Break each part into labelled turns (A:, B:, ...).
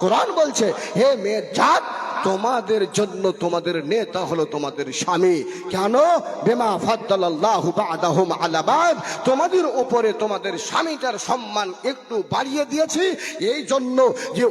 A: কোরআন বলছে হে মেয়ে জাত তোমাদের জন্য তোমাদের নেতা হলো তোমাদের স্বামী। কেন? বেমা ফাদ্দাল্লাহ বাদাহুম আলা তোমাদের উপরে তোমাদের স্বামীটার সম্মান একটু বাড়িয়ে দিয়েছি। এই জন্য যে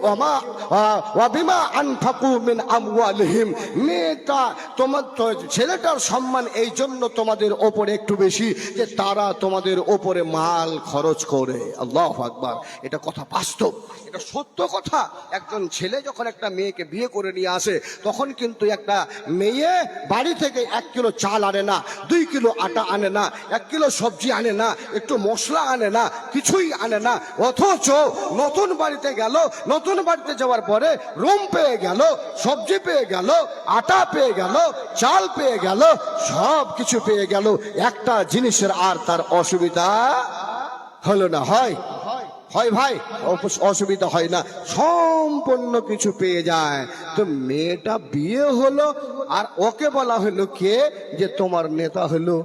A: মেয়েটা তোমার ছেলেটার সম্মান এই জন্য তোমাদের ওপরে একটু বেশি যে তারা তোমাদের ওপরে মাল খরচ করে। আল্লাহ আকবার। এটা কথা বাস্তব। এটা সত্য কথা। একজন ছেলে যখন একটা মেয়েকে বিয়ে করে নিয়ে আসে, তখন কিন্তু একটা মেয়ে বাড়ি থেকে এক কিলো চাল আনে না, দুই কিলো আটা আনে না, এক কিলো সবজি আনে না, একটু মশলা আনে না, কিছুই আনে না, অথচ নতুন বাড়িতে গেল, নতুন বাড়িতে যাওয়ার পরে রুম পেয়ে গেল, সবজি পেয়ে গেল, আটা পেয়ে গেল, চাল পেয়ে গেল সব কিছু পেয়ে গেল, একটা জিনিসের আর তার অসুবিধা হলো না, হয়। হয় ভাই অসুবিধা হয় না, সম্পূর্ণ কিছু পেয়ে যায়। তো মেয়েটা বিয়ে হলো, আর ওকে বলা হলো কে? যে তোমার নেতা হলো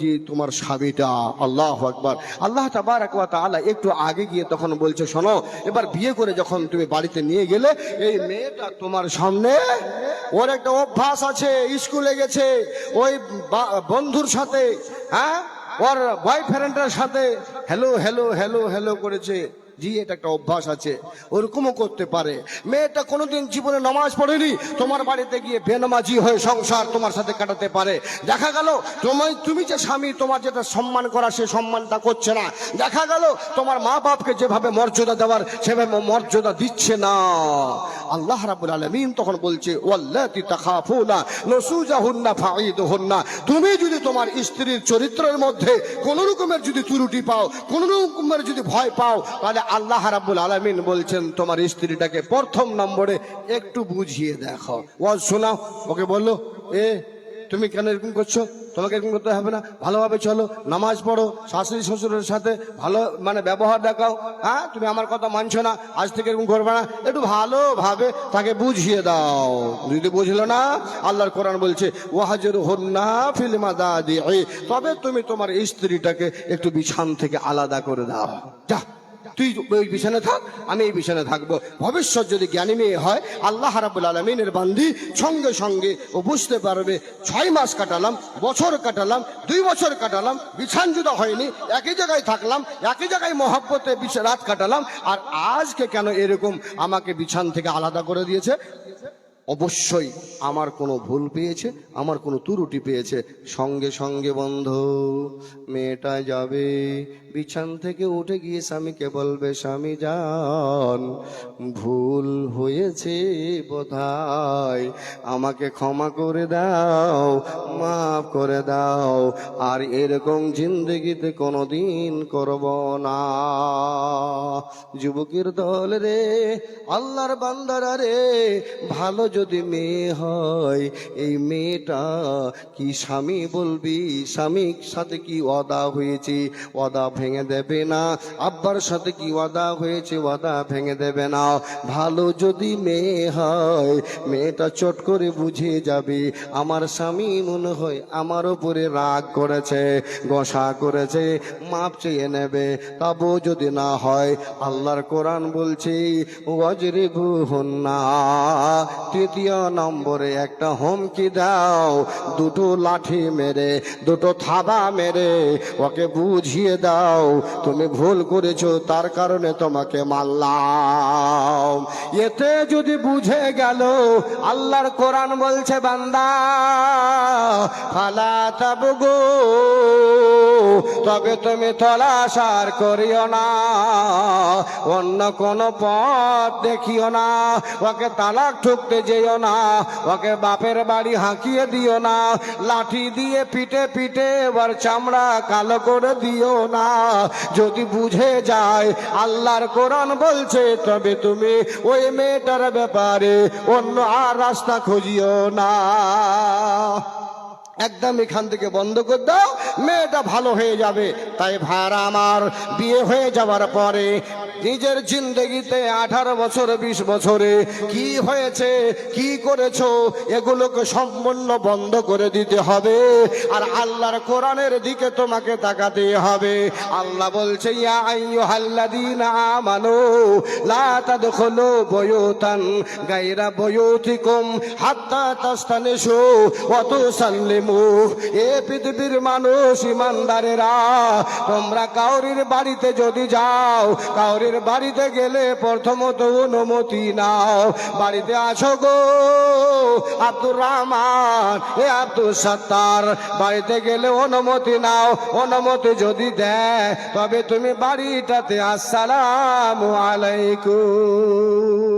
A: যে তোমার স্বামীটা, আল্লাহ আকবার। আল্লাহ তাবারাক ওয়া তাআলা একটু আগে গিয়ে তখন বলছে, শোনো, এবার বিয়ে করে যখন তুমি বাড়িতে নিয়ে গেলে, এই মেয়েটা তোমার সামনে, ওর একটা অভ্যাস আছে, স্কুলে গেছে, ওই বন্ধুর সাথে হ্যাঁ? ওর বয়ফ্রেন্ডের সাথে হ্যালো হ্যালো হ্যালো হ্যালো করেছে। জি এটা একটা অভ্যাস আছে। ওরকমও করতে পারে। মেয়েটা কোনোদিন জীবনে নমাজ পড়েনি, তোমার বাড়িতে গিয়ে বেনামাজি হয়ে সংসার তোমার সাথে কাটাতে পারে। দেখা গেল তোমায় তুমি যে স্বামী, তোমার যেটা সম্মান করা, সে সম্মানটা করছে না। দেখা গেল, তোমার মা বাপকে যেভাবে মর্যাদা দেওয়ার, সেভাবে মর্যাদা দিচ্ছে না। আল্লাহ রাবুল আলমিন তখন বলছে তুমি যদি তোমার স্ত্রীর চরিত্রের মধ্যে কোন রকমের যদি ত্রুটি পাও, কোন রকমের যদি ভয় পাও, তাহলে আল্লাহ রাবুল আলমিন বলছেন, তোমার স্ত্রীটাকে প্রথম নম্বরে একটু বুঝিয়ে দেখো। ও শোনাও, ওকে বলল, এ তুমি কেন এরকম করছ? তোমাকে এরকম করতে হবে না। ভালোভাবে চলো, নামাজ পড়ো, শাশুড়ি শ্বশুরের সাথে ভালো মানে ব্যবহার দেখাও। হ্যাঁ? তুমি আমার কথা মানছো না, আজ থেকে এরকম করবে না। একটু ভালোভাবে তাকে বুঝিয়ে দাও। যদি বুঝলো না? আল্লাহর কোরআন বলছে, ওয়াহাজের হন্না ফিল্মা দাদি তবে তুমি তোমার স্ত্রীটাকে একটু বিছান থেকে আলাদা করে দাও। যা। তুই ওই বিছানে থাক, আমি এই বিছানে থাকব। ভবিষ্যৎ যদি জ্ঞানী মেয়ে হয়, আল্লাহ রাবুল আলমিনের বান্ধি সঙ্গে সঙ্গে ও বুঝতে পারবে, ছয় মাস কাটালাম, বছর কাটালাম, দুই বছর কাটালাম, বিছান জুদা হয়নি, একই জায়গায় থাকলাম, একই জায়গায় মহাব্বতে রাত কাটালাম, আর আজকে কেন এরকম আমাকে বিছান থেকে আলাদা করে দিয়েছে? অবশ্যই আমার কোনো ভুল পেয়েছে, আমার কোনো ত্রুটি পেয়েছে। সঙ্গে সঙ্গে বন্ধ, মেয়েটা যাবে, বিছান থেকে উঠে গিয়ে স্বামীকে বলবে, স্বামী যান, ভুল হয়েছে বোধহয়, আমাকে ক্ষমা করে দাও, মাফ করে দাও, আর এরকম জিন্দগিতে কোনো দিন করব না। যুবকের দল রে, আল্লাহর বান্দারা রে, ভালো যদি মেয়ে হয়, এই মেয়েটা কি স্বামী বলবি? স্বামীর সাথে কি ওয়াদা হয়েছে? ওয়াদা ভেঙে দেবে না। আব্বার সাথে কি ওয়াদা হয়েছে? ওয়াদা ভেঙে দেবে না। ভালো যদি মেয়ে হয়, মেয়েটা চট করে বুঝে যাবে, আমার স্বামী মনে হয় আমার উপরে রাগ করেছে, গসা করেছে, মাপ চেয়ে নেবে। তবু যদি না হয়, আল্লাহর কোরআন বলছে ওয়াজরিবু হন্না তৃতীয় নম্বরে একটা হুমকি দাও। দুটো লাঠি মেরে, দুটো থাবা মেরে ওকে বুঝিয়ে দাও। তুমি ভুল করেছ, তার কারণে তোমাকে মারলাম। এতে যদি বুঝে গেল, আল্লাহর কোরআন বলছে, বান্দা, ফালা তাবগো, তবে তুমি তলাশ আর করিও না। অন্য কোন পথ দেখিও না। ওকে তালাক ঠুকতে যেও না। ওকে বাপের বাড়ি হাঁকিয়ে দিও না। লাঠি দিয়ে পিটে পিটে এবার চামড়া কালো করে দিও না। যদি বুঝে যায়, আল্লাহর কোরআন বলছে, তবে তুমি ওই মেয়েটার ব্যাপারে অন্য আর রাস্তা খুঁজিও না। একদম এখান থেকে বন্ধ করে দাও, মেয়েটা ভালো হয়ে যাবে। তাই ভাইরা আমার, বিয়ে হয়ে যাওয়ার পরে নিজের জিন্দগিতে আঠারো বছর, বিশ বছরে কি হয়েছে, কি করেছ, এগুলোকে সম্পূর্ণ বন্ধ করে দিতে হবে। আর আল্লাহর কোরআনের দিকে তোমাকে তাকাতে হবে। আল্লাহ বলছে, ইয়া আইয়ুহাল্লাযীনা আমানু, লা তাদখুলু বুয়ুতান বুয়ুতিকুম হাত্তা তাস্তানিসু ওয়া তুসাল্লিমু এ পৃথিবীর মানুষ ইমানদারেরা, তোমরা কাউরির বাড়িতে যদি যাও, কাউরির বাড়িতে গেলে প্রথমত অনুমতি নাও। বাড়িতে আছো গো আব্দুর রহমান, এ আব্দুল সত্তার। বাড়িতে গেলে অনুমতি নাও, অনুমতি যদি দেয়, তবে তুমি বাড়িটাতে আসসালাম আলাইকুম।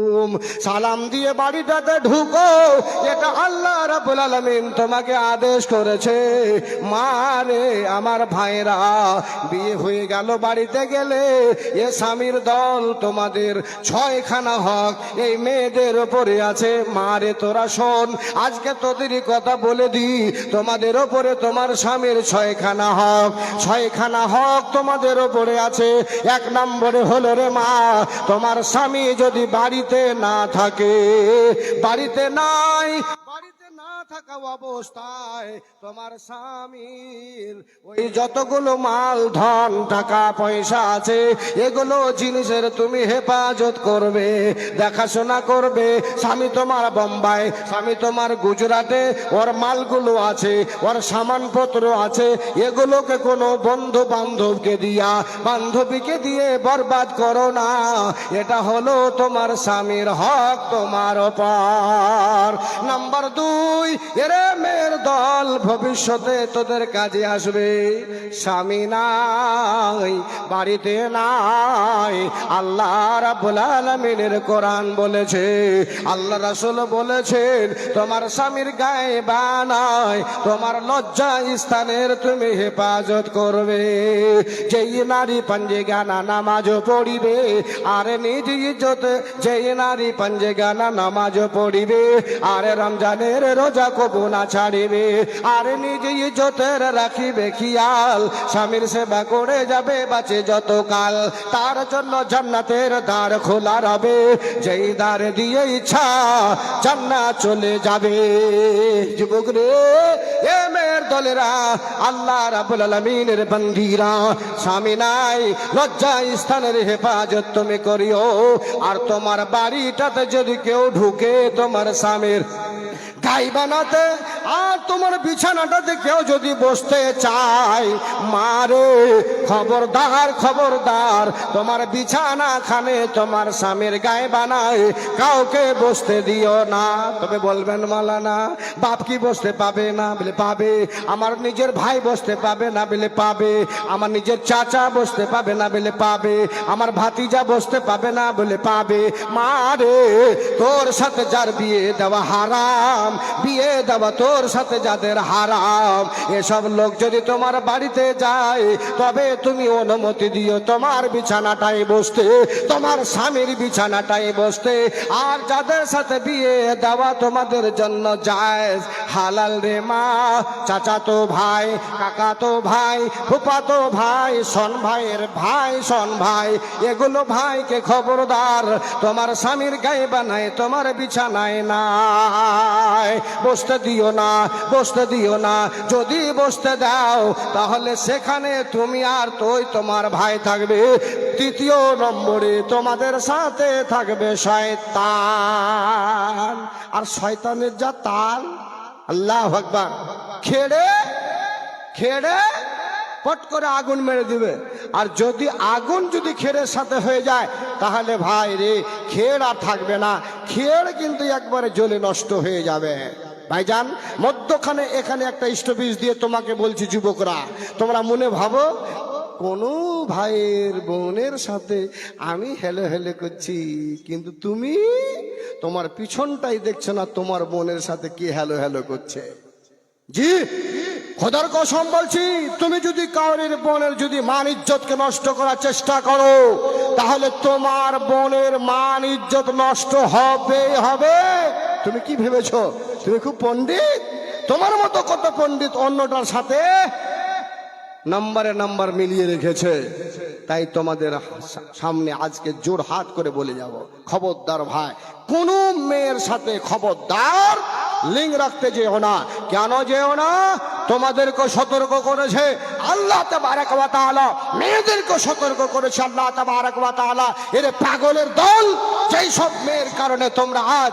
A: সালাম দিয়ে বাড়িটাতে ঢুকো। এটা আল্লাহ রাব্বুল আলামিন তোমাকে আদেশ করেছে। মারে আমার ভাইরা বিয়ে হয়ে গেল বাড়িতে গেলে। এ স্বামীর দল তোমাদের ছয়খানা হক। এই মেয়েদের ওপরে আছে। মারে তোরা শোন, আজকে তোদেরই কথা বলে দি তোমাদের ওপরে তোমার স্বামীর ছয়খানা হক। ছয়খানা হক তোমাদের ওপরে আছে। এক নম্বরে হলো রে মা, তোমার স্বামী যদি বাড়িতে না থাকে বাড়িতে নাই থাকা অবস্থায় তোমার স্বামীর ওই যতগুলো মাল, ধন, টাকা, পয়সা আছে, এগুলো জিনিসের তুমি হেফাজত করবে, দেখাশোনা করবে। স্বামী তোমার বোম্বাই, স্বামী তোমার গুজরাটে, ওর মালগুলো আছে, ওর সামানপত্র আছে, এগুলোকে কোনো বন্ধু বান্ধবকে দিয়া, বান্ধবীকে দিয়ে বরবাদ করো না। এটা হলো তোমার স্বামীর হক, তোমার ওপর নাম্বার দুই এরে মেয়ের দল ভবিষ্যতে তোদের কাজে আসবে। স্বামী নাই, বাড়িতে নাই। আল্লাহ আলামিনের কোরআন বলেছে, আল্লাহ রাসূল বলেছেন, তোমার স্বামীর গায়ে বানায় তোমার লজ্জা স্থানের তুমি হেফাজত করবে। যেই নারী পাঞ্জে গানা নামাজ পড়িবে, আর নিজ ইজ্জত যেই নারী পাঞ্জে গানা নামাজ পড়িবে, আর রমজানের রোজা কবু না ছাড়িবে, আর নিজ ইজ্জতের রাখিবে খিয়াল। স্বামীর সেবা করে যাবে বাঁচে যত কাল তার জন্য জান্নাতের দ্বার খোলা রবে। যেই দ্বার দিয়ে ইচ্ছা জান্নাত চলে যাবে। যুবক রে, এ মেয়ের দলেরা, আল্লাহ রাবুল আলমিনের বন্দিরা। স্বামী নাই লজ্জা স্থানের হেফাজত তুমি করিও। আর তোমার বাড়িটাতে যদি কেউ ঢুকে তোমার স্বামীর গাই বানাতে, আর তোমার বিছানাটাতে কেউ যদি বসতে চায় মারে খবরদার খবরদার, তোমার বিছানা খানে তোমার স্বামীর গায়ে বানায়, কাউকে বসতে দিও না। তবে বলবেন, মালানা, বাপ কি বসতে পাবে না বলে পাবে, আমার নিজের ভাই বসতে পাবে না বলে পাবে, আমার নিজের চাচা বসতে পাবে না বলে পাবে, আমার ভাতিজা বসতে পাবে না বলে পাবে। মারে, তোর সাথে যার বিয়ে দেওয়া হারাম বিয়ে দেওয়া তোর সাথে যাদের হারাম। এসব লোক যদি তোমার বাড়িতে যায়, তবে তুমি অনুমতি দিও, তোমার বিছানাটাই বসতে, তোমার স্বামীর বিছানাটাই বসতে। আর যাদের সাথে বিয়ে দেওয়া তোমাদের জন্য যায় হালাল রে মা চাচাতো ভাই, কাকা তো ভাই ফুপাতো ভাই, সন ভাইয়ের ভাই, সন ভাই, এগুলো ভাইকে খবরদার। তোমার স্বামীর গায়ে বানায়, তোমার বিছানায় নাই বসতে দিও না, বসতে দিও না। যদি বসতে দাও, তাহলে সেখানে তুমি আর তোই তোমার ভাই থাকবে। তৃতীয় নম্বরে তোমাদের সাথে থাকবে শয়তান। আর শয়তানের যা তাল, আল্লাহ ভগবান খেড়ে খেড়ে পট করে আগুন মেরে দিবে। আর যদি আগুন যদি খেড়ের সাথে হয়ে যায়, তাহলে ভাই রে খেড় আর থাকবে না। খেড় কিন্তু একবারে জ্বলে নষ্ট হয়ে যাবে। ভাইজান, মধ্যখানে এখানে একটা স্টপিস দিয়ে তোমাকে বলছি যুবকরা, তোমরা মনে ভাবো, কোনো ভাইয়ের বোনের সাথে আমি হেলে হেলে করছি, কিন্তু তুমি তোমার পিছনটাই দেখছ না তোমার বোনের সাথে কি হ্যালো হ্যালো করছে। জি, খোদার কসম বলছি, তুমি যদি কাউরির বোনের যদি মান ইজ্জতকে নষ্ট করার চেষ্টা করো, তাহলে তোমার বোনের মান ইজ্জত নষ্ট হবে হবে। তুমি কি ভেবেছো? তুমি খুব পণ্ডিত? তোমার মতো কত পণ্ডিত অন্যটার সাথে নাম্বারে নাম্বার মিলিয়ে রেখেছে। তাই তোমাদের সামনে আজকে জোর হাত করে বলে যাব। খবরদার ভাই, কোন মেয়ের সাথে খবরদার লিঙ্ক রাখতে যেও না। কেন যেও না? তোমাদেরকে সতর্ক করেছে আল্লাহ তালা মেয়েদেরকে সতর্ক করেছে আল্লাহ তালা এর পাগলের দল সেই সব মেয়ের কারণে তোমরা আজ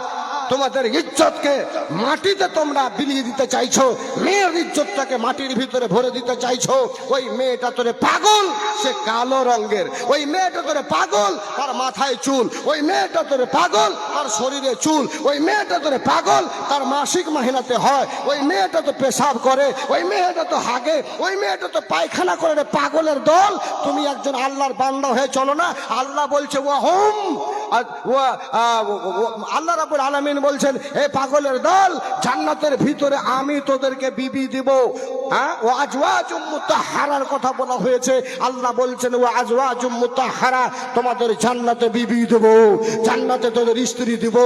A: তোমাদের ইজ্জতকে মাটিতে তোমরা বিলিয়ে দিতে চাইছো, মেয়ের ইজ্জতটাকে মাটির ভিতরে ভরে দিতে চাইছো, ওই মেয়েটা তোরে পাগল, সে কালো রঙের। ওই মেয়েটা তোরে পাগল, তার মাথায় চুল। ওই মেয়েটা তোরে পাগল, তার শরীরে চুল। ওই মেয়েটা তোরে পাগল, তার মাসিক মাহিনাতে হয়। ওই মেয়েটা তো পেশাব করে, ওই মেয়েটা তো হাগে, ওই মেয়েটা তো পায়খানা করে পাগলের দল। তুমি একজন আল্লাহর বান্দা হয়ে চলো না। আল্লাহ বলছে ও হোম আর ও- আ- ও- ও- আল্লাহ রাবুল আলমিন বলছেন এ পাগলের দল জান্নাতের ভিতরে আমি তোদেরকে বিবি দিব। হ্যাঁ? ও আজওয়াজ মুতাহারার কথা বলা হয়েছে। আল্লাহ বলছেন, ও আজওয়াজ মুতাহারা, তোমাদের জান্নাতে বিবি দেব, জান্নাতে তোদের স্ত্রী দিব।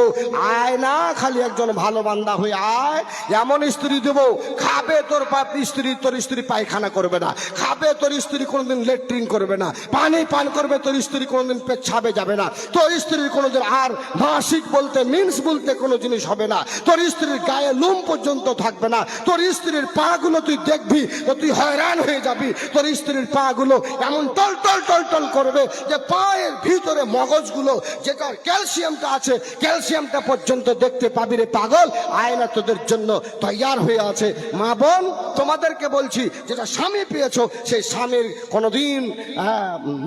A: আয় না, খালি একজন ভালো বান্দা হয়ে আয়। এমন স্ত্রী দেব, খাবে তোর পাপ স্ত্রী, তোর স্ত্রী পায়খানা করবে না। খাবে তোর স্ত্রী কোনোদিন লেট্রিন করবে না। পানি পান করবে, তোর স্ত্রী কোনোদিন পেচ্ছাবে যাবে না। তোর স্ত্রীর কোনোদিন আর মাসিক বলতে, মিন্স বলতে কোনো জিনিস হবে না। তোর স্ত্রীর গায়ে লোম পর্যন্ত থাকবে না। তোর স্ত্রীর পা গুলো তুই দেখবি তো তুই হয়রান হয়ে যাবি। তোর স্ত্রীর পা গুলো এমন টল টল টল টল করবে যে পায়ের ভিতরে মগজগুলো যেটা ক্যালসিয়ামটা আছে, ক্যালসিয়ামটা পর্যন্ত দেখতে পাবি রে পাগল। আয়না তোদের জন্য, তৈয়ার হয়ে আছে। মা বোন, তোমাদেরকে বলছি, যেটা স্বামী পেয়েছ, সেই স্বামীর কোনোদিন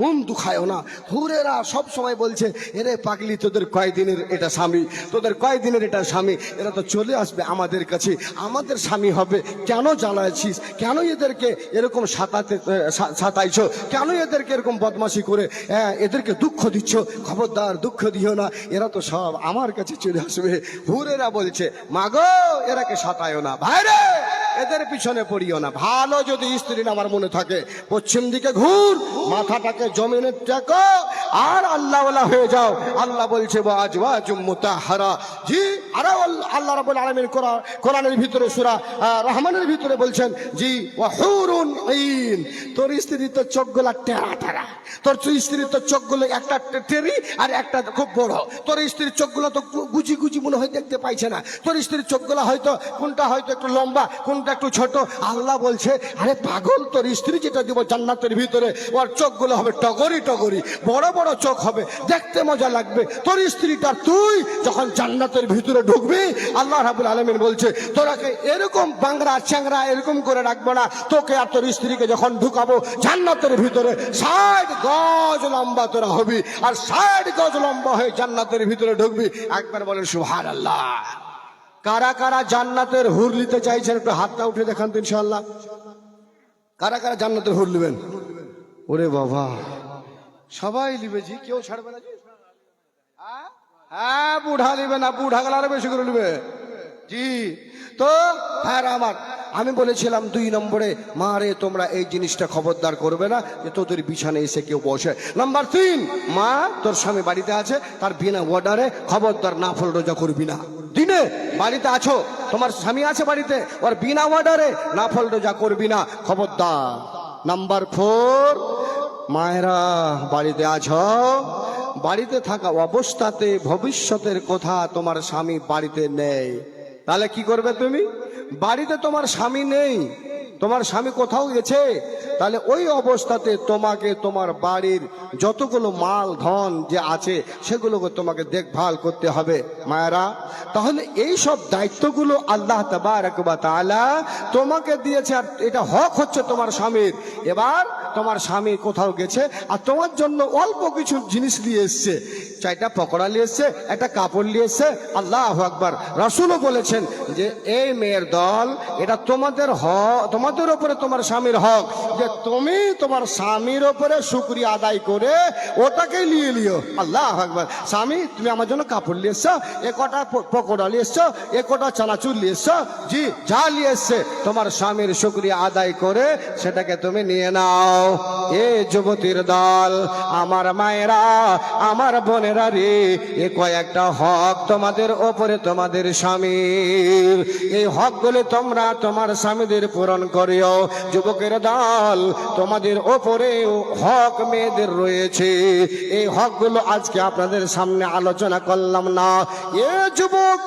A: মন দুখায়ও না। হুরেরা সব সময় বলছে, এরে পাগলি, তোদের কয়দিনের এটা স্বামী? তোদের কয়দিনের এটা স্বামী? এরা তো চলে আসবে আমাদের কাছে। আমাদের স্বামী হবে। কেন জ্বালাইছিস কেন এদেরকে এরকম সাতাতে সাতাইছো? কেন এদেরকে এরকম বদমাশি করে হ্যাঁ, এদেরকে দুঃখ দিচ্ছ? খবরদার দুঃখ দিও না এরা তো সব আমার কাছে চলে আসবে। হুরেরা বলছে মাগো এরাকে সাতায়ও না। ভাইরে এদের পিছনে পড়িও না। ভালো যদি স্ত্রী আমার মনে থাকে পশ্চিম দিকে ঘুর মাথাটাকে জমিনে টেকো আর আল্লাহ হয়ে যাও। আল্লাহ বলছে বাজ জি আল্লাহ- আল্লাহ রাব্বুল কোরআনের ভিতরে সূরা রহমানের ভিতরে বলছেন, জি ওয়া হুরুন তোর স্ত্রী তো চোখগুলা টেরা টেরা। তোর স্ত্রীর তো চোখগুলো একটা টেরি আর একটা খুব বড়। তোর স্ত্রীর চোখগুলো তো গুজি গুজি মনে হয় দেখতে পাইছে না। তোর স্ত্রীর চোখগুলো হয়তো, কোনটা হয়তো একটু লম্বা, কোনটা একটু ছোট? আল্লাহ বলছে, আরে পাগল, তোর স্ত্রী যেটা দিব জান্নাতের ভিতরে, ওর চোখগুলো হবে টগরি টগরি। বড় বড় চোখ হবে, দেখতে মজা লাগবে। তোর স্ত্রীটা তুই যখন জান্নাতের ভিতরে ঢুকবি, আল্লাহ রাবুল আলমিন বলছে, তোরাকে এরকম বাংরা, চ্যাংরা এরকম করে রাখব না। তোকে আর তোর স্ত্রীকে যখন ঢুকাবো, জান্নাতের ভিতরে ষাট গজ লম্বা তোরা হবি। আর ষাট গজ লম্বা হয়ে জান্নাতের ভিতরে ঢুকবি। একবার বলেন সুহার আল্লাহ কারা কারা জান্নাতের হুর নিতে চাইছেন, একটু হাতটা উঠে দেখান তো ইনশাল্লাহ কারা কারা জান্নাতের হুর নেবেন? ওরে বাবা। সবাই নিবে জি, কেউ ছাড়বে না জি? হ্যাঁ? হ্যাঁ বুড়া নিবে না, বুড়া গেলে আরও বেশি করে নিবে জি, তো হ্যাঁ আমার আমি বলেছিলাম দুই নম্বরে, মা রে, তোমরা এই জিনিসটা খবরদার করবে না যে তোদের বিছানে এসে কেউ বসে। নাম্বার তিন, মা, তোর স্বামী বাড়িতে আছে, তার বিনা অর্ডারে খবরদার না ফল রোজা করবি না। দিনে বাড়িতে আছো, তোমার স্বামী আছে বাড়িতে, ওর বিনা অর্ডারে না ফল রোজা করবি না, খবরদার। নাম্বার ফোর মায়েরা, বাড়িতে আছো বাড়িতে থাকা অবস্থাতে ভবিষ্যতের কথা তোমার স্বামী বাড়িতে নেই। তাহলে কি করবে তুমি? বাড়িতে তোমার স্বামী নেই, তোমার স্বামী কোথাও গেছে? তাহলে ওই অবস্থাতে তোমাকে তোমার বাড়ির যতগুলো মাল, ধন যে আছে, সেগুলোকে তোমাকে দেখভাল করতে হবে, মায়েরা। তাহলে এই সব দায়িত্বগুলো আল্লাহ ওয়া তাআলা তোমাকে দিয়েছে আর এটা হক হচ্ছে তোমার স্বামীর। এবার তোমার স্বামী কোথাও গেছে আর তোমার জন্য অল্প কিছু জিনিস দিয়ে এসছে। চারটা পকোড়া নিয়ে এসছে, একটা কাপড় নিয়ে এসছে। আল্লাহ আকবার। রাসুলও বলেছেন যে, এই মেয়ের দল, এটা তোমাদের হক তোমাদের ওপরে তোমার স্বামীর হক। যে তুমি তোমার স্বামীর ওপরে শুক্রিয়া আদায় করে ওটাকে নিয়ে নিও। আল্লাহ আকবার। স্বামী, তুমি আমার জন্য কাপড় নিয়ে এসছো, এ কটা পকোড়া নিয়ে এসছো, এ কটা চানাচুর নিয়ে এসছো, জি, যা নিয়ে তোমার স্বামীর শুক্রিয়া আদায় করে সেটাকে তুমি নিয়ে নাও। এ যুবতীর দল, আমার মায়েরা, আমার বোনেরা রে, এ কয়েকটা হক তোমাদের ওপরে তোমাদের স্বামীর। এই হকগুলো তোমরা তোমার স্বামীদের পূরণ করিও। যুবকের দল, তোমাদের ওপরে হক মেয়েদের রয়েছে। এই হকগুলো আজকে আপনাদের সামনে আলোচনা করলাম না। এ যুবক,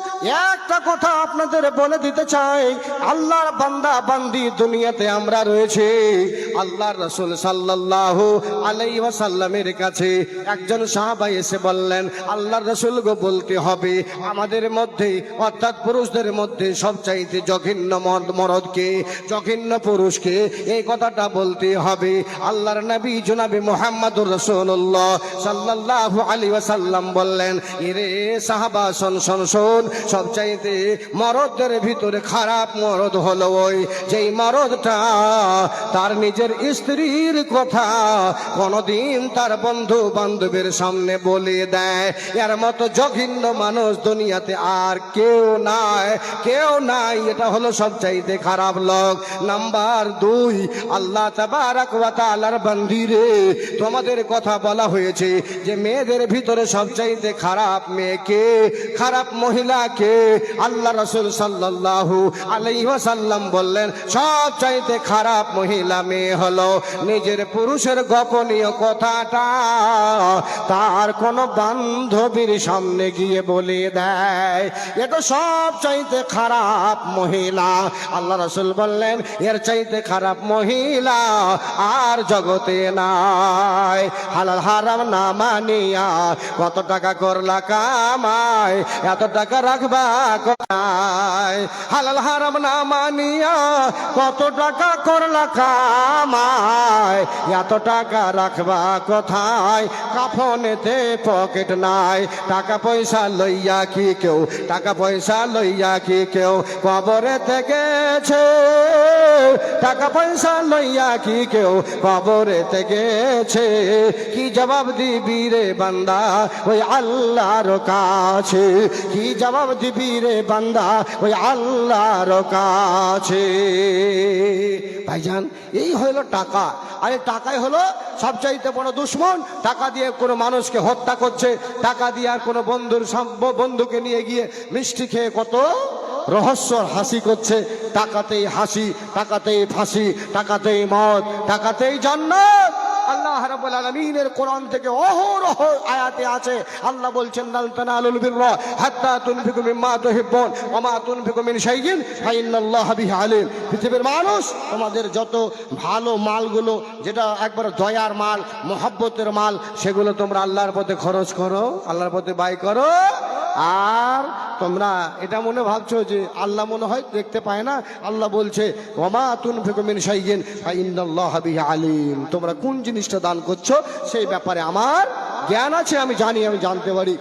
A: একটা কথা আপনাদের বলে দিতে চাই। আল্লাহর বান্দা বান্দি দুনিয়াতে আমরা রয়েছে। আল্লাহর রসুল সাল্লাহ আলাই ওয়াসাল্লামের কাছে একজন সাহাবা এসে বললেন, আল্লাহর রসুল গো বলতে হবে? আমাদের মধ্যে, অর্থাৎ পুরুষদের মধ্যে সবচাইতে জঘন্য মরদকে জঘন্য পুরুষকে এই কথাটা বলতে হবে। আল্লাহর নবী জুনাবি মোহাম্মদুর রসুল্লাহ সাল্লাল্লাহু আলী ওয়াসাল্লাম বললেন, এরে সাহাবা, শোন শোন শোন, সবচাইতে মরদদের ভিতরে খারাপ মরদ হলো ওই। যেই মরদটা তার নিজের স্ত্রীর কথা কোনদিন তার বন্ধু বান্ধবের সামনে বলে দেয়। এর মতো জঘন্য মানুষ দুনিয়াতে আর কেউ নাই কেউ নাই। এটা হলো সবচাইতে খারাপ লোক। নাম্বার দুই, আল্লাহ তাআলার বান্দিরে তোমাদের কথা বলা হয়েছে যে মেয়েদের ভিতরে সবচাইতে খারাপ মেয়েকে খারাপ মহিলাকে আল্লাহ রসুল সাল্লাল্লাহু আলাইহি ওয়াসাল্লাম বললেন, সবচাইতে খারাপ মহিলা মেয়ে হলো নিজের পুরুষের গোপনীয় কথাটা। তার কোন বান্ধবীর সামনে গিয়ে বলে দেয় এটা সব চাইতে খারাপ মহিলা। আল্লাহ রসুল বললেন, এর চাইতে খারাপ মহিলা আর জগতে নাই। হালাল হারাম না মানিয়া কত টাকা করলা কামায় এত টাকা রাখবা কোথায়? হালাল হারাম না মানিয়া কত টাকা করলা কামায় এত টাকা রাখবা কোথায়? কাফনেতে পকেট নাই। টাকা পয়সা লইয়া কি কেউ? টাকা পয়সা লইয়া কি কেউ? কবরে গেছে টাকা পয়সা লইয়া কি কেউ? কবরে গেছে কি জবাব দিবি রে বান্দা? ওই আল্লাহর কাছে। কি জবাব দিবি রে বান্দা? ওই আল্লাহর কাছে। ভাইজান, এই হলো টাকা। আর টাকাই হলো সবচাইতে বড় দুশ্মন। টাকা দিয়ে কোনো মানুষকে হত্যা করছে টাকা দিয়ে আর কোনো বন্ধুর বন্ধুকে নিয়ে গিয়ে মিষ্টি খেয়ে কত রহস্য হাসি করছে। টাকাতেই হাসি, টাকাতেই ফাঁসি, টাকাতেই মদ, টাকাতেই জান্নাত। আল্লাহ রাব্বুল আলামিনের কোরআন থেকে অহরহ আয়াতে আছে। আল্লাহ বলছেন, লাল তানালুল বিররা হাত্তা তুনফিকু মিম্মা তুহিব্বুন ওয়া মা তুনফিকু মিন শাইইন ফাইন্নাল্লাহা বিহি আলিম। পৃথিবীর মানুষ, তোমাদের যত ভালো মালগুলো, যেটা একবার দয়ার মাল, মোহাব্বতের মাল, সেগুলো তোমরা আল্লাহর পথে খরচ করো, আল্লাহর পথে ব্যয় করো। আর তোমরা এটা মনে ভাবছ যে আল্লাহ মনে হয় দেখতে পায় না? আল্লাহ বলছে ওমা তুন ফেকুমিন বিহি আলিম। তোমরা কোন জিনিসটা দান করছ, সেই ব্যাপারে আমার জ্ঞান আছে, আমি জানি, আমি জানতে পারি।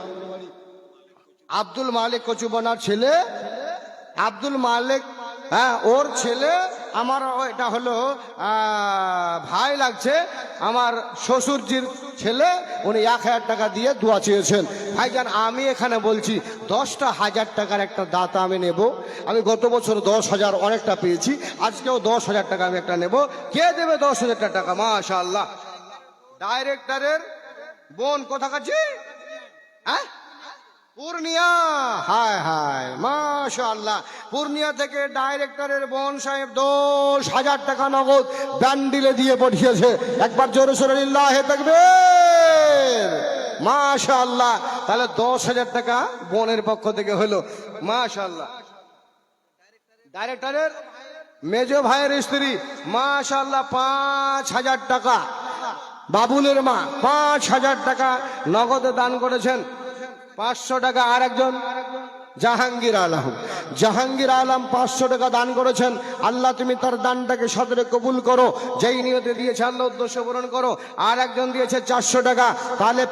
A: আব্দুল মালিক কচুবনার ছেলে, আব্দুল মালিক হ্যাঁ ওর ছেলে, আমার এটা হলো ভাই লাগছে, আমার শ্বশুরজির ছেলে, উনি এক হাজার টাকা দিয়ে দোয়া চেয়েছেন। ভাইজান, আমি এখানে বলছি, দশটা হাজার টাকার একটা দাতা আমি নেব। আমি গত বছর দশ হাজার অনেকটা পেয়েছি, আজকেও দশ হাজার টাকা আমি একটা নেব। কে দেবে দশ হাজার টাকা? মাশা আল্লাহ ডাইরেক্টরের বোন কোথা কাছে হ্যাঁ? পূর্ণিয়া। হায় হায়, মাশাআল্লাহ। পূর্ণিয়া থেকে ডাইরেক্টরের বোন সাহেব দশ হাজার টাকা নগদ ব্যান্ডিলে দিয়ে পাঠিয়েছে। একবার জোরে সোরে লিল্লাহে থাকবে মাশাআল্লাহ। তাহলে দশ হাজার টাকা বোনের পক্ষ থেকে হলো। মাশাআল্লাহ। ডাইরেক্টরের মেজ ভাইয়ের স্ত্রী। মাশাআল্লাহ, পাঁচ হাজার টাকা। বাবুলের মা পাঁচ হাজার টাকা নগদে দান করেছেন। পাঁচশো টাকা আর একজন জাহাঙ্গীর আলম। জাহাঙ্গীর আলম পাঁচশো টাকা দান করেছেন। আল্লাহ, তুমি তার দানটাকে সদরে কবুল করো। যেই নিয়তে দিয়েছে আল্লাহ, উদ্দেশ্য পূরণ করো। আর একজন দিয়েছে চারশো টাকা। তাহলে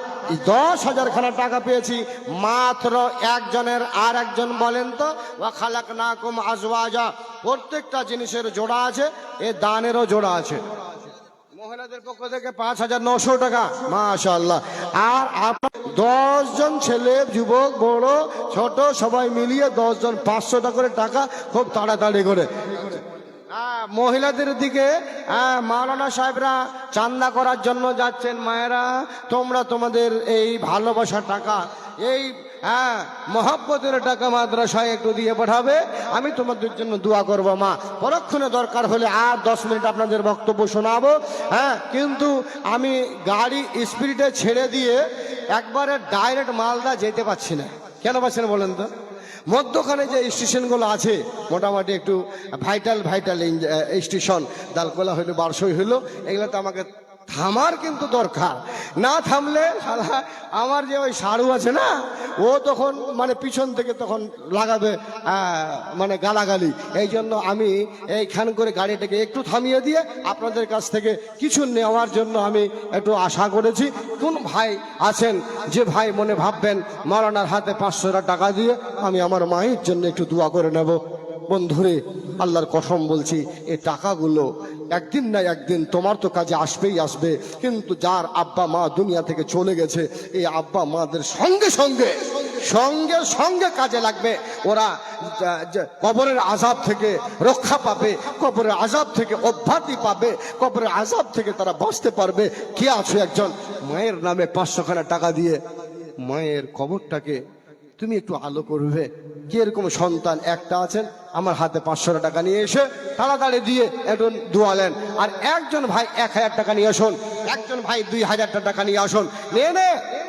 A: দশ হাজার খানা টাকা পেয়েছি। মাত্র একজনের আর একজন বলেন তো, ওয়া খালাক না কুম আজওয়াজা। প্রত্যেকটা জিনিসের জোড়া আছে, এ দানেরও জোড়া আছে। মহিলাদের পক্ষ থেকে পাঁচ হাজার নশো টাকা। মাশাল্লাহ আর আপনার দশ জন ছেলে, যুবক, বড়, ছোট, সবাই মিলিয়ে দশ জন পাঁচশো টাকা করে টাকা খুব তাড়াতাড়ি করে। মহিলাদের দিকে মাওলানা সাহেবরা চান্দা করার জন্য যাচ্ছেন। মায়েরা, তোমরা তোমাদের এই ভালোবাসা টাকা, এই হ্যাঁ মহাব্বতের টাকা মাদ্রাসায় একটু দিয়ে পাঠাবে, আমি তোমাদের জন্য দোয়া করব, মা। পরক্ষণে দরকার হলে আর দশ মিনিট আপনাদের বক্তব্য শোনাবো হ্যাঁ কিন্তু আমি গাড়ি স্পিডে ছেড়ে দিয়ে একবারে ডাইরেক্ট মালদা যেতে পারছি না। কেন পারছি না বলেন তো? মধ্যখানে যে স্টেশনগুলো আছে, মোটামুটি একটু ভাইটাল ভাইটাল স্টেশন দালকোলা হইল, বারসই হইল, এগুলোতে আমাকে থামার কিন্তু দরকার। না থামলে আমার যে ওই সারু আছে না, ও তখন মানে পিছন থেকে তখন লাগাবে মানে গালাগালি। এই জন্য আমি এইখান করে গাড়িটাকে একটু থামিয়ে দিয়ে আপনাদের কাছ থেকে কিছু নেওয়ার জন্য আমি একটু আশা করেছি। কোন ভাই আছেন? যে ভাই মনে ভাববেন মারানার হাতে পাঁচশো টাকা দিয়ে আমি আমার মায়ের জন্য একটু দোয়া করে নেব। বন্ধুরে আল্লাহর কসম বলছি এই টাকাগুলো একদিন না একদিন তোমার তো কাজে আসবেই আসবে। কিন্তু যার আব্বা মা দুনিয়া থেকে চলে গেছে, এই আব্বা মাদের সঙ্গে সঙ্গে সঙ্গে সঙ্গে কাজে লাগবে। ওরা কবরের আজাব থেকে রক্ষা পাবে, কবরের আজাব থেকে অব্যাহতি পাবে, কবরের আজাব থেকে তারা বাঁচতে পারবে। কে আছে একজন? মায়ের নামে পাঁচশোখানা টাকা দিয়ে মায়ের কবরটাকে তুমি একটু আলো করবে। কি এরকম সন্তান একটা আছেন, আমার হাতে পাঁচশো টাকা নিয়ে এসে তাড়াতাড়ি দিয়ে একটু দোয়ালেন। আর একজন ভাই এক হাজার টাকা নিয়ে আসুন, একজন ভাই দুই হাজার টাকা নিয়ে আসুন। নিয়ে নে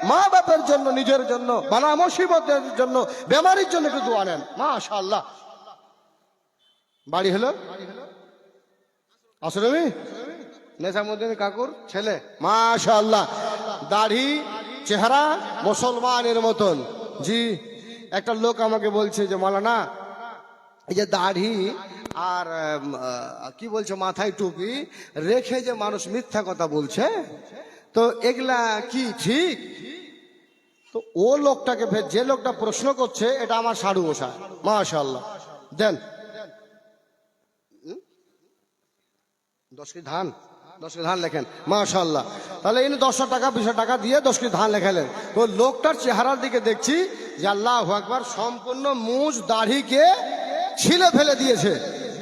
A: মা বাপের জন্য, নিজের জন্য বানা মুসিবতের জন্য, বেমারির জন্য একটু দোয়া নেন মাশাল্লাহ বাড়ি হলো? আসলে নেশামুদ্দিন কাকুর ছেলে। মাশাল্লাহ দাড়ি, চেহারা মুসলমানের মতন। জি, একটা লোক আমাকে বলছে যে, মালানা, এই যে দাড়ি আর কি বলছে মাথায় টুপি রেখে যে মানুষ মিথ্যা কথা বলছে, তো এগুলা কি ঠিক? তো ও লোকটাকে ফের যে লোকটা প্রশ্ন করছে, এটা আমার সাড়ু মশা মাশাল্লাহ দেন দশ কেজি ধান? দশ কেজি ধান লেখেন। মাশাল্লাহ তাহলে ইনি দশশো টাকা, বিশো টাকা দিয়ে দশ কেজি ধান লেখালেন। তো লোকটার চেহারার দিকে দেখছি যে আল্লাহ একবার সম্পূর্ণ মুজ দাড়িকে ছিলে ফেলে দিয়েছে।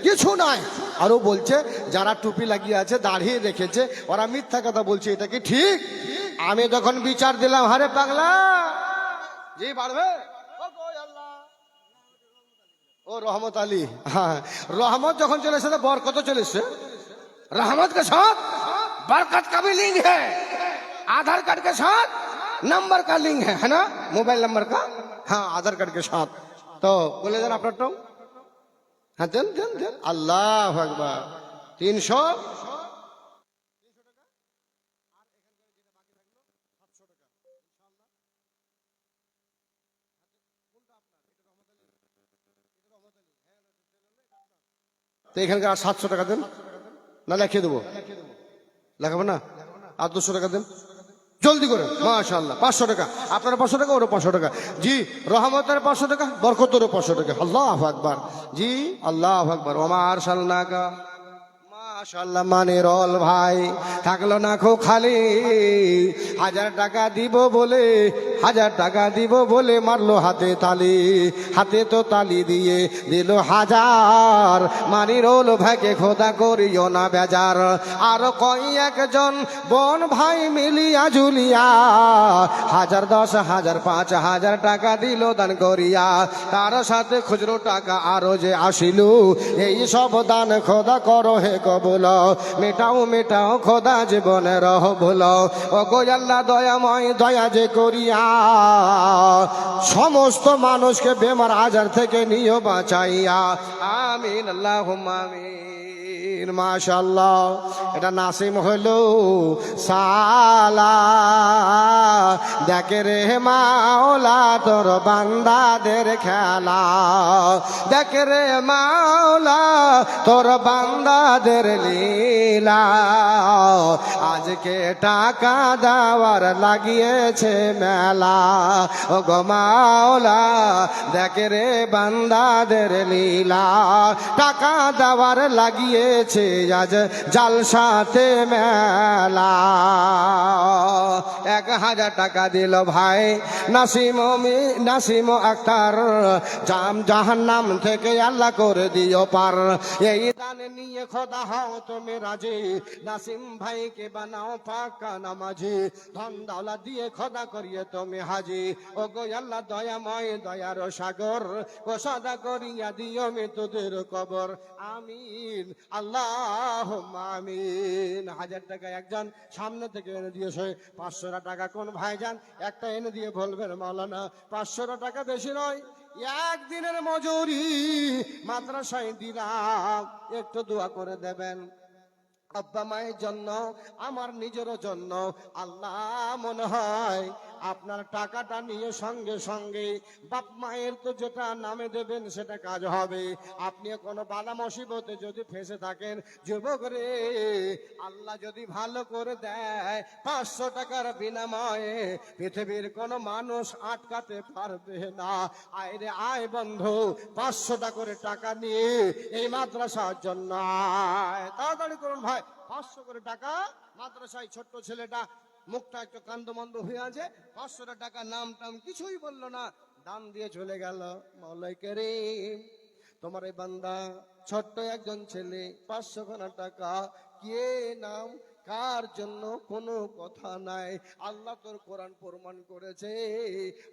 A: কিছু নাই। আরও বলছে, যারা টুপি লাগিয়ে আছে, দাড়ি রেখেছে, ওরা মিথ্যা কথা বলছে, এটা কি ঠিক? আমি তখন বিচার দিলাম, হারে পাগলা! জি পারবে ও রহমত আলী। হ্যাঁ রহমত যখন চলে এসেছে বরকত চলে এসছে। रहमत के साथ बरकत का भी लिंक है आधार कार्ड के साथ नंबर का लिंक है है ना मोबाइल नंबर का हाँ आधार कार्ड के साथ तो बोले देन আপনার টাও হ্যাঁ দেন দেন দেন আল্লাহ আকবার তিনশো তো এখানকার আর সাতশো টাকা দেন না লেখে দেবো। লেখাবো না? আর দুশো টাকা দেন। জলদি করে। মাশাল্লাহ পাঁচশো টাকা। আপনার পাঁচশো টাকা, ওরও পাঁচশো টাকা। জি, রহমতের পাঁচশো টাকা, বরকতেরও পাঁচশো টাকা। আল্লাহ আকবার। জি, আল্লাহ আকবার। ওমার সাল্লাকা মানে রল ভাই। থাকল না খো খালি। হাজার টাকা দিব বলে, হাজার টাকা দিব বলে মারলো হাতে তালি। হাতে তো তালি দিয়ে দিল হাজার। মানি রোল ভাইকে খোদা করিও না বেজার। আর কই একজন বোন ভাই মিলিয়া জুলিয়া। হাজার দশ, হাজার পাঁচ, হাজার টাকা দিল দান করিয়া। তার সাথে খুচরো টাকা আরও যে আসিল, এই সব দান খোদা করো হে কবুল মেটাও মেটাও, খোদা জীবনে রহ ভুল। ও গোয়াল্লা দয়াময়, দয়া যে করিয়া সমস্ত মানুষকে বেমার আজার থেকে নিয়ে বাঁচাইয়া। আমিন আল্লাহ আমিন। মাশাল্লাহ এটা নাসিম হলো সালা। দেখে রে মাওলা, তোর বান্দাদের খেলা। দেখে রে মাওলা, তোর বান্দাদের লীলা। আজকে টাকা দাওয়ার লাগিয়েছে মেলা। ও গো মাওলা, দেখে রে বান্দাদের লীলা। টাকা দাওয়ার লাগিয়েছে আজ জালসাতে মেলা। এক হাজার টাকা দিল ভাই নাসিম নাসিম আক্তার। জাম জাহান্নাম থেকে আল্লাহ করে দিও পার। এই দানে নিয়ে খোদা হও, তুমি রাজি। নাসিম ভাইকে বানাও পাকা নামাজি। ধন দাওলা দিয়ে খোদা করিয়ে তুমি হাজি। ও গো আল্লাহ দয়াময়, দয়ার সাগর। ও সদা করিয়া দিও মৃত্যুদের কবর। আমিন। আল্লাহ আমিন। হাজার টাকা একজন সামনে থেকে এনে দিয়েছে পাঁচশো টাকা। কোন ভাইজান, একটা এনে দিয়ে বলবেন, মাওলানা পাঁচশো টাকা বেশি নয়, একদিনের মজুরি মাদ্রাসায় দিলাম, একটু দোয়া করে দেবেন। আব্বা মায়ের জন্য, আমার নিজেরও জন্য, আল্লাহ মনে হয় আপনার টাকাটা নিয়ে সঙ্গে সঙ্গে বাপ মায়ের তো যেটা নামে দেবেন সেটা কাজ হবে। আপনি কোনো বালা মুসিবতে যদি ফেসে থাকেন, যুবক রে, আল্লাহ যদি ভালো করে দেয়, পাঁচশো টাকার বিনিময়ে পৃথিবীর কোনো মানুষ আটকাতে পারবে না। আয় রে, আয় বন্ধু, পাঁচশোটা করে টাকা নিয়ে এই মাদ্রাসার জন্য তাড়াতাড়ি করুন ভাই, পাঁচশো করে টাকা, মাদ্রাসায় ছোট্ট ছেলেটা মুখটা একটু কান্দ মন্দ হয়ে আছে। পাঁচশোটা টাকা নাম টাম কিছুই বলল না। দাম দিয়ে চলে গেল, মৌলাই রে তোমার এই বান্দা, ছোট্ট একজন ছেলে পাঁচশো টাকা, কে নাম কার জন্য কোনো কথা নাই? আল্লাহ তোর কোরআন প্রমাণ করেছে।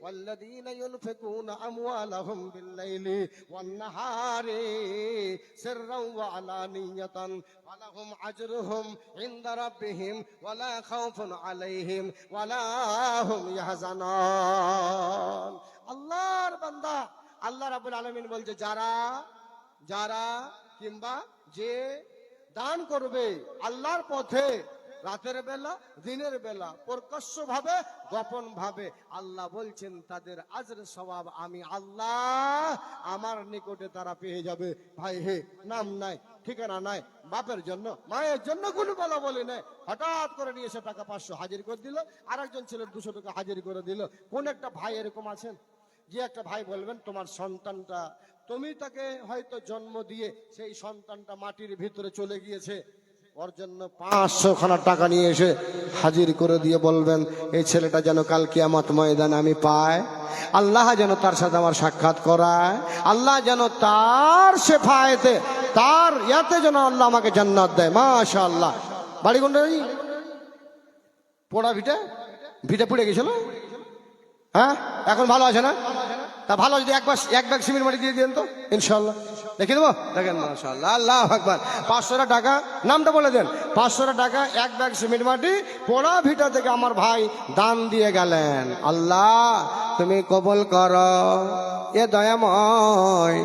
A: ওয়াল্লাযীনা ইউনফিকুনা আমওয়ালাহুম বিল্লাইলি ওয়ান নাহারি সিররাও ওয়া আলানিয়াতান ফালাহুম আজরুহুম ওয়ালা আলাইহিম ওয়ালা আল্লাহর বান্দা, আল্লাহ রাব্বুল আলামিন বলছে, যারা যারা কিংবা যে দান করবে আল্লাহর পথে। রাতের বেলা, দিনের বেলা প্রকাশ্য ভাবে গোপন ভাবে আল্লাহ বলছেন, তাদের আজর সবাব আমি আল্লাহ আমার নিকটে তারা পেয়ে যাবে। ভাই হে, নাম নাই, ঠিকানা নাই, বাপের জন্য, মায়ের জন্য কোনো বলা বলি নাই। হঠাৎ করে নিয়ে এসে টাকা পাঁচশো হাজির করে দিল আর একজন ছেলের দুশো টাকা হাজির করে দিল। কোন একটা ভাই এরকম আছেন? যে একটা ভাই বলবেন, তোমার সন্তানটা তুমি তাকে হয়তো জন্ম দিয়ে সেই সন্তানটা মাটির ভিতরে চলে গিয়েছে। ওর জন্য পাঁচশো খানা টাকা নিয়ে এসে হাজির করে দিয়ে বলবেন, এই ছেলেটা যেন কাল কিয়ামত ময়দানে আমি পাই। আল্লাহ যেন তার সাথে আমার সাক্ষাৎ করায়। আল্লাহ যেন তার শেফায়েতে, তার ইয়াতে যেন আল্লাহ আমাকে জান্নাত দেয়। মাশা আল্লাহ বাড়ি কোনটা? পোড়া ভিটে? ভিটে পুড়ে গেছিল? হ্যাঁ? এখন ভালো আছে না? তা ভালো, যদি এক বাস, এক ব্যাগ সিমেন্ট মাটি দিয়ে দিন তো? ইনশাল্লাহ দেখে দেবো দেখেন মাশাল্লাহ আল্লাহ আকবার। পাঁচশোটা টাকা, নামটা বলে দেন। পাঁচশোটা টাকা, এক ব্যাগ সিমেন্ট মাটি, পোড়া ভিটা থেকে আমার ভাই দান দিয়ে গেলেন। আল্লাহ, তুমি কবল করো। এ দয়াময়।